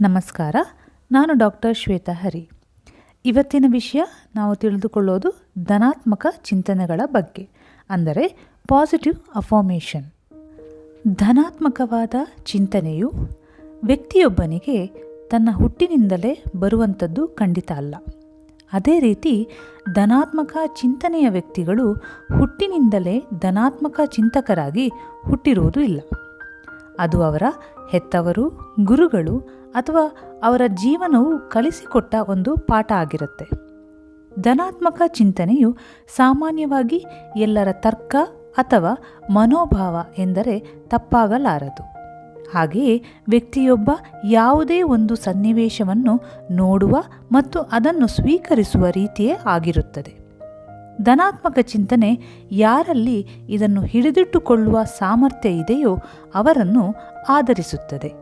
ನಮಸ್ಕಾರ. ನಾನು ಡಾಕ್ಟರ್ ಶ್ವೇತಾ ಹರಿ. ಇವತ್ತಿನ ವಿಷಯ ನಾವು ತಿಳಿದುಕೊಳ್ಳೋದು ಧನಾತ್ಮಕ ಚಿಂತನೆಗಳ ಬಗ್ಗೆ, ಅಂದರೆ ಪಾಸಿಟಿವ್ ಅಫಾರ್ಮೇಷನ್ ಧನಾತ್ಮಕವಾದ ಚಿಂತನೆಯು ವ್ಯಕ್ತಿಯೊಬ್ಬನಿಗೆ ತನ್ನ ಹುಟ್ಟಿನಿಂದಲೇ ಬರುವಂಥದ್ದು ಖಂಡಿತ ಅಲ್ಲ. ಅದೇ ರೀತಿ ಧನಾತ್ಮಕ ಚಿಂತನೆಯ ವ್ಯಕ್ತಿಗಳು ಹುಟ್ಟಿನಿಂದಲೇ ಧನಾತ್ಮಕ ಚಿಂತಕರಾಗಿ ಹುಟ್ಟಿರುವುದು ಇಲ್ಲ. ಅದು ಅವರ ಹೆತ್ತವರು, ಗುರುಗಳು ಅಥವಾ ಅವರ ಜೀವನವು ಕಲಿಸಿಕೊಟ್ಟ ಒಂದು ಪಾಠ ಆಗಿರುತ್ತೆ. ಧನಾತ್ಮಕ ಚಿಂತನೆಯು ಸಾಮಾನ್ಯವಾಗಿ ಎಲ್ಲರ ತರ್ಕ ಅಥವಾ ಮನೋಭಾವ ಎಂದರೆ ತಪ್ಪಾಗಲಾರದು. ಹಾಗೆಯೇ ವ್ಯಕ್ತಿಯೊಬ್ಬ ಯಾವುದೇ ಒಂದು ಸನ್ನಿವೇಶವನ್ನು ನೋಡುವ ಮತ್ತು ಅದನ್ನು ಸ್ವೀಕರಿಸುವ ರೀತಿಯೇ ಆಗಿರುತ್ತದೆ. ಧನಾತ್ಮಕ ಚಿಂತನೆ ಯಾರಲ್ಲಿ ಇದನ್ನು ಹಿಡಿದಿಟ್ಟುಕೊಳ್ಳುವ ಸಾಮರ್ಥ್ಯ ಇದೆಯೋ ಅವರನ್ನು ಆಧರಿಸುತ್ತದೆ.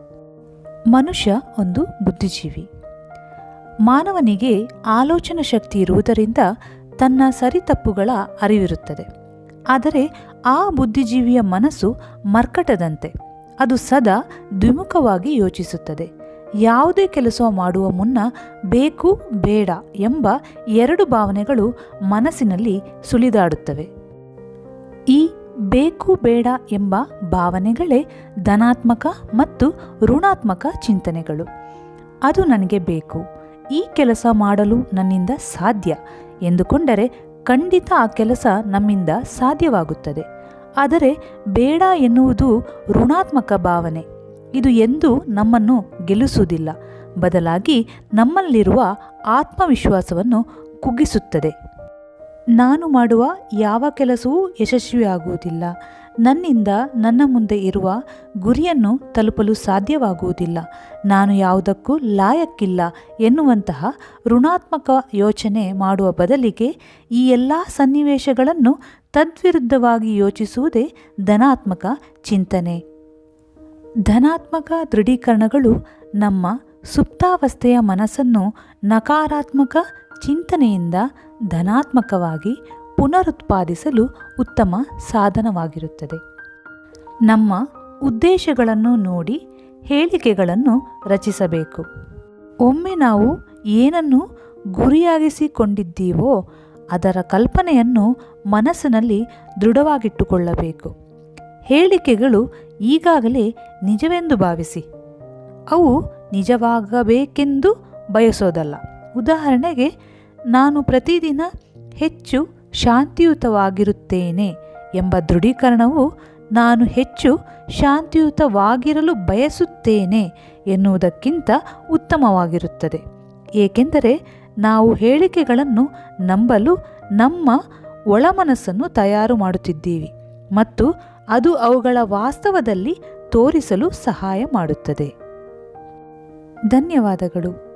ಮನುಷ್ಯ ಒಂದು ಬುದ್ಧಿಜೀವಿ. ಮಾನವನಿಗೆ ಆಲೋಚನಾ ಶಕ್ತಿ ಇರುವುದರಿಂದ ತನ್ನ ಸರಿತಪ್ಪುಗಳ ಅರಿವಿರುತ್ತದೆ. ಆದರೆ ಆ ಬುದ್ಧಿಜೀವಿಯ ಮನಸ್ಸು ಮರ್ಕಟದಂತೆ, ಅದು ಸದಾ ದ್ವಿಮುಖವಾಗಿ ಯೋಚಿಸುತ್ತದೆ. ಯಾವುದೇ ಕೆಲಸ ಮಾಡುವ ಮುನ್ನ ಬೇಕು, ಬೇಡ ಎಂಬ ಎರಡು ಭಾವನೆಗಳು ಮನಸ್ಸಿನಲ್ಲಿ ಸುಳಿದಾಡುತ್ತವೆ. ಈ ಬೇಕು, ಬೇಡ ಎಂಬ ಭಾವನೆಗಳೇ ಧನಾತ್ಮಕ ಮತ್ತು ಋಣಾತ್ಮಕ ಚಿಂತನೆಗಳು. ಅದು ನನಗೆ ಬೇಕು. ಈ ಕೆಲಸ ಮಾಡಲು ನನ್ನಿಂದ ಸಾಧ್ಯ ಎಂದುಕೊಂಡರೆ ಖಂಡಿತ ಆ ಕೆಲಸ ನಮ್ಮಿಂದ ಸಾಧ್ಯವಾಗುತ್ತದೆ. ಆದರೆ ಬೇಡ ಎನ್ನುವುದು ಋಣಾತ್ಮಕ ಭಾವನೆ. ಇದು ಎಂದೂ ನಮ್ಮನ್ನು ಗೆಲ್ಲಿಸುವುದಿಲ್ಲ. ಬದಲಾಗಿ ನಮ್ಮಲ್ಲಿರುವ ಆತ್ಮವಿಶ್ವಾಸವನ್ನು ಕುಗ್ಗಿಸುತ್ತದೆ. ನಾನು ಮಾಡುವ ಯಾವ ಕೆಲಸವೂ ಯಶಸ್ವಿಯಾಗುವುದಿಲ್ಲ ನನ್ನಿಂದ ನನ್ನ ಮುಂದೆ ಇರುವ ಗುರಿಯನ್ನು ತಲುಪಲು ಸಾಧ್ಯವಾಗುವುದಿಲ್ಲ. ನಾನು ಯಾವುದಕ್ಕೂ ಲಾಯಕ್ಕಿಲ್ಲ ಎನ್ನುವಂತಹ ಋಣಾತ್ಮಕ ಯೋಚನೆ ಮಾಡುವ ಬದಲಿಗೆ ಈ ಎಲ್ಲ ಸನ್ನಿವೇಶಗಳನ್ನು ತದ್ವಿರುದ್ಧವಾಗಿ ಯೋಚಿಸುವುದೇ ಧನಾತ್ಮಕ ಚಿಂತನೆ. ಧನಾತ್ಮಕ ದೃಢೀಕರಣಗಳು ನಮ್ಮ ಸುಪ್ತಾವಸ್ಥೆಯ ಮನಸ್ಸನ್ನು ನಕಾರಾತ್ಮಕ ಚಿಂತನೆಯಿಂದ ಧನಾತ್ಮಕವಾಗಿ ಪುನರುತ್ಪಾದಿಸಲು ಉತ್ತಮ ಸಾಧನವಾಗಿರುತ್ತದೆ. ನಮ್ಮ ಉದ್ದೇಶಗಳನ್ನು ನೋಡಿ ಹೇಳಿಕೆಗಳನ್ನು ರಚಿಸಬೇಕು. ಒಮ್ಮೆ ನಾವು ಏನನ್ನು ಗುರಿಯಾಗಿಸಿಕೊಂಡಿದ್ದೀವೋ ಅದರ ಕಲ್ಪನೆಯನ್ನು ಮನಸ್ಸಿನಲ್ಲಿ ದೃಢವಾಗಿಟ್ಟುಕೊಳ್ಳಬೇಕು. ಹೇಳಿಕೆಗಳು ಈಗಾಗಲೇ ನಿಜವೆಂದು ಭಾವಿಸಿ. ಅವು ನಿಜವಾಗಬೇಕೆಂದು ಬಯಸೋದಲ್ಲ. ಉದಾಹರಣೆಗೆ, ನಾನು ಪ್ರತಿದಿನ ಹೆಚ್ಚು ಶಾಂತಿಯುತವಾಗಿರುತ್ತೇನೆ ಎಂಬ ದೃಢೀಕರಣವು ನಾನು ಹೆಚ್ಚು ಶಾಂತಿಯುತವಾಗಿರಲು ಬಯಸುತ್ತೇನೆ ಎನ್ನುವುದಕ್ಕಿಂತ ಉತ್ತಮವಾಗಿರುತ್ತದೆ. ಏಕೆಂದರೆ, ನಾವು ಹೇಳಿಕೆಗಳನ್ನು ನಂಬಲು ನಮ್ಮ ಒಳಮನಸ್ಸನ್ನು ತಯಾರು ಮಾಡುತ್ತಿದ್ದೀವಿ ಮತ್ತು ಅದು ಅವುಗಳ ವಾಸ್ತವದಲ್ಲಿ ತೋರಿಸಲು ಸಹಾಯ ಮಾಡುತ್ತದೆ. ಧನ್ಯವಾದಗಳು.